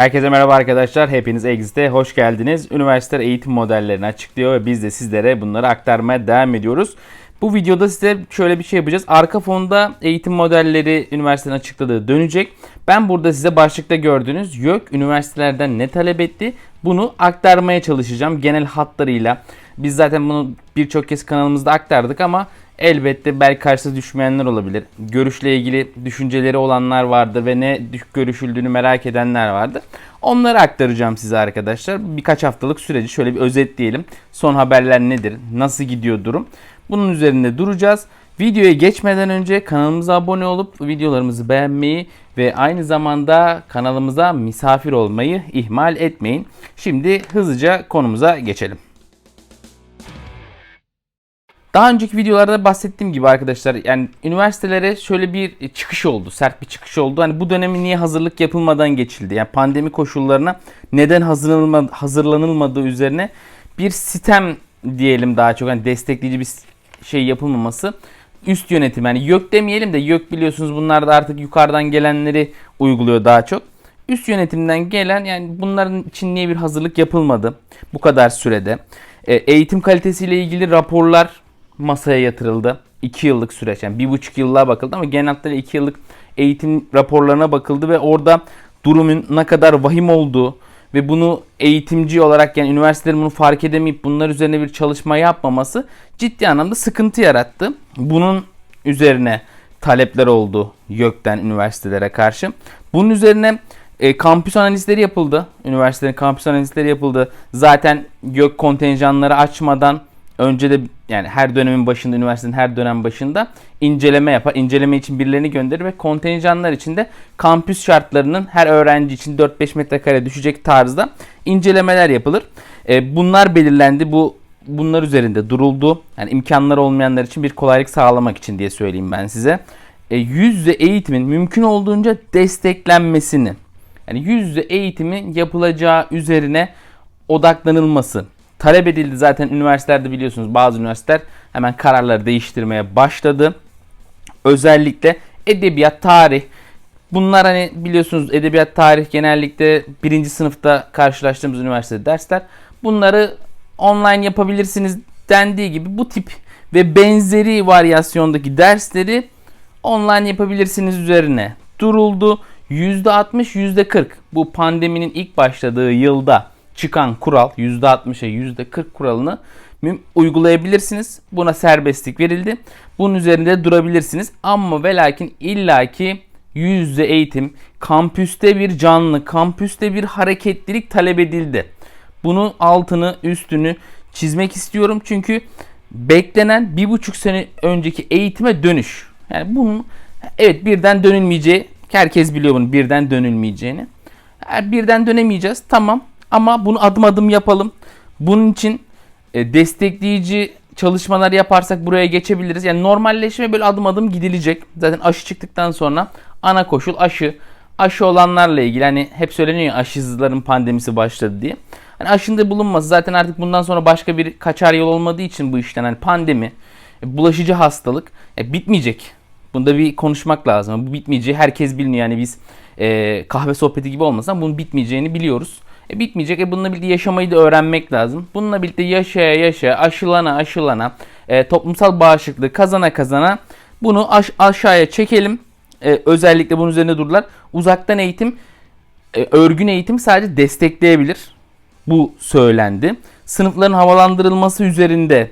Herkese merhaba arkadaşlar. Hepiniz Exit'e hoş geldiniz. Üniversiteler eğitim modellerini açıklıyor ve biz de sizlere bunları aktarmaya devam ediyoruz. Bu videoda size şöyle bir şey yapacağız. Arka fonda eğitim modelleri üniversitenin açıkladığı dönecek. Ben burada size başlıkta gördüğünüz YÖK üniversitelerden ne talep etti bunu aktarmaya çalışacağım genel hatlarıyla. Biz zaten bunu birçok kez kanalımızda aktardık ama elbette belki karşısına düşmeyenler olabilir. Görüşle ilgili düşünceleri olanlar vardır ve ne görüşüldüğünü merak edenler vardır. Onları aktaracağım size arkadaşlar. Birkaç haftalık süreci şöyle bir özetleyelim. Son haberler nedir? Nasıl gidiyor durum? Bunun üzerinde duracağız. Videoya geçmeden önce kanalımıza abone olup videolarımızı beğenmeyi ve aynı zamanda kanalımıza misafir olmayı ihmal etmeyin. Şimdi hızlıca konumuza geçelim. Daha önceki videolarda bahsettiğim gibi arkadaşlar yani üniversitelere şöyle bir çıkış oldu. Sert bir çıkış oldu. Hani bu dönemi niye hazırlık yapılmadan geçildi? Yani pandemi koşullarına neden hazırlanılmadı, hazırlanılmadığı üzerine bir sistem diyelim daha çok hani destekleyici bir şey yapılmaması üst yönetim yani YÖK demeyelim de YÖK biliyorsunuz bunlar da artık yukarıdan gelenleri uyguluyor daha çok. Üst yönetimden gelen yani bunların için niye bir hazırlık yapılmadı bu kadar sürede? E, eğitim kalitesiyle ilgili raporlar masaya yatırıldı. 2 yıllık süreç yani 1,5 yıllığa bakıldı ama genel hatlarıyla 2 yıllık eğitim raporlarına bakıldı ve orada durumun ne kadar vahim olduğu ve bunu eğitimci olarak yani üniversitelerin bunu fark edemeyip bunlar üzerine bir çalışma yapmaması ciddi anlamda sıkıntı yarattı. Bunun üzerine talepler oldu YÖK'ten üniversitelere karşı. Bunun üzerine e, kampüs analizleri yapıldı. Üniversitelerin kampüs analizleri yapıldı. Zaten YÖK kontenjanları açmadan önce de yani her dönemin başında, üniversitenin her dönem başında inceleme yapar. İnceleme için birilerini gönderir ve kontenjanlar içinde kampüs şartlarının her öğrenci için 4-5 metrekare düşecek tarzda incelemeler yapılır. E, bunlar belirlendi. Bu bunlar üzerinde duruldu. Yani imkanları olmayanlar için bir kolaylık sağlamak için diye söyleyeyim ben size. E, yüz yüze eğitimin mümkün olduğunca desteklenmesini yani yüz yüze eğitimin yapılacağı üzerine odaklanılması talep edildi zaten üniversitelerde biliyorsunuz bazı üniversiteler hemen kararları değiştirmeye başladı. Özellikle edebiyat, tarih bunlar hani biliyorsunuz edebiyat, tarih genellikle birinci sınıfta karşılaştığımız üniversite dersler. Bunları online yapabilirsiniz dendiği gibi bu tip ve benzeri varyasyondaki dersleri online yapabilirsiniz üzerine duruldu. %60, %40 bu pandeminin ilk başladığı yılda çıkan kural %60'a %40 kuralını uygulayabilirsiniz. Buna serbestlik verildi. Bunun üzerinde durabilirsiniz. Ama ve lakin illaki yüz yüze eğitim, kampüste bir canlı, kampüste bir hareketlilik talep edildi. Bunun altını, üstünü çizmek istiyorum. Çünkü beklenen bir buçuk sene önceki eğitime dönüş. Yani bunun evet birden dönülmeyeceği, herkes biliyor bunu birden dönülmeyeceğini. Birden dönemeyeceğiz tamam ama bunu adım adım yapalım. Bunun için e, destekleyici çalışmalar yaparsak buraya geçebiliriz. Yani normalleşme böyle adım adım gidilecek. Zaten aşı çıktıktan sonra ana koşul aşı. Aşı olanlarla ilgili hani hep söyleniyor ya aşısızların pandemisi başladı diye. Hani aşında bulunması zaten artık bundan sonra başka bir kaçar yol olmadığı için bu işten hani pandemi, e, bulaşıcı hastalık e, bitmeyecek. Bunda bir konuşmak lazım. Bu bitmeyeceği herkes bilmiyor. Yani biz e, kahve sohbeti gibi olmasa bunun bitmeyeceğini biliyoruz. E, bitmeyecek. E, bununla birlikte yaşamayı da öğrenmek lazım. Bununla birlikte yaşaya yaşaya, aşılana aşılana, e, toplumsal bağışıklığı kazana kazana bunu aş- aşağıya çekelim. E, özellikle bunun üzerine dururlar. Uzaktan eğitim, e, örgün eğitim sadece destekleyebilir. Bu söylendi. Sınıfların havalandırılması üzerinde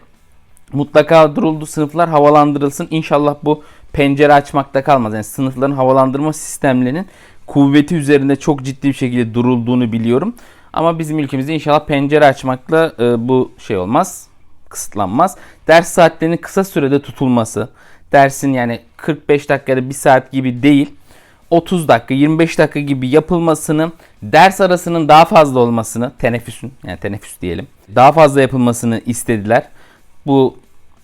mutlaka duruldu. Sınıflar havalandırılsın. İnşallah bu pencere açmakta kalmaz. Yani sınıfların havalandırma sistemlerinin kuvveti üzerinde çok ciddi bir şekilde durulduğunu biliyorum. Ama bizim ülkemizde inşallah pencere açmakla e, bu şey olmaz, kısıtlanmaz. Ders saatlerinin kısa sürede tutulması, dersin yani 45 dakikada 1 saat gibi değil, 30 dakika, 25 dakika gibi yapılmasını, ders arasının daha fazla olmasını, teneffüsün yani teneffüs diyelim, daha fazla yapılmasını istediler. Bu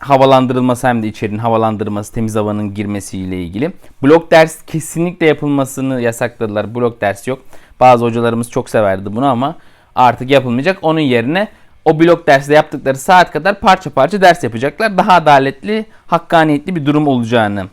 havalandırılması hem de içerinin havalandırılması, temiz havanın girmesiyle ilgili. Blok ders kesinlikle yapılmasını yasakladılar. Blok ders yok. Bazı hocalarımız çok severdi bunu ama artık yapılmayacak. Onun yerine o blok derste yaptıkları saat kadar parça parça ders yapacaklar. Daha adaletli, hakkaniyetli bir durum olacağını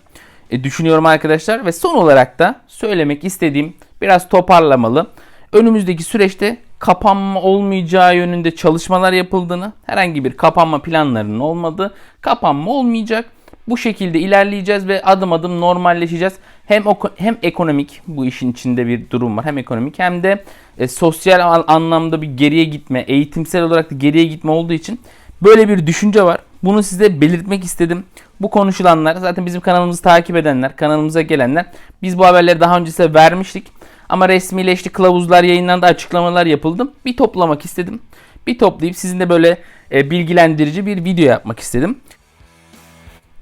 e, düşünüyorum arkadaşlar. Ve son olarak da söylemek istediğim biraz toparlamalı. önümüzdeki süreçte kapanma olmayacağı yönünde çalışmalar yapıldığını, herhangi bir kapanma planlarının olmadığı, kapanma olmayacak. Bu şekilde ilerleyeceğiz ve adım adım normalleşeceğiz. Hem hem ekonomik bu işin içinde bir durum var. Hem ekonomik hem de e, sosyal an- anlamda bir geriye gitme, eğitimsel olarak da geriye gitme olduğu için böyle bir düşünce var. Bunu size belirtmek istedim. Bu konuşulanlar zaten bizim kanalımızı takip edenler, kanalımıza gelenler biz bu haberleri daha önce size vermiştik. Ama resmileşti, kılavuzlar yayınlandı, açıklamalar yapıldı. Bir toplamak istedim. Bir toplayıp sizinle böyle e, bilgilendirici bir video yapmak istedim.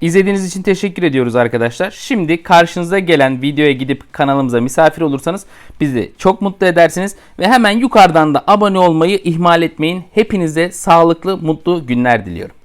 İzlediğiniz için teşekkür ediyoruz arkadaşlar. Şimdi karşınıza gelen videoya gidip kanalımıza misafir olursanız bizi çok mutlu edersiniz. Ve hemen yukarıdan da abone olmayı ihmal etmeyin. Hepinize sağlıklı, mutlu günler diliyorum.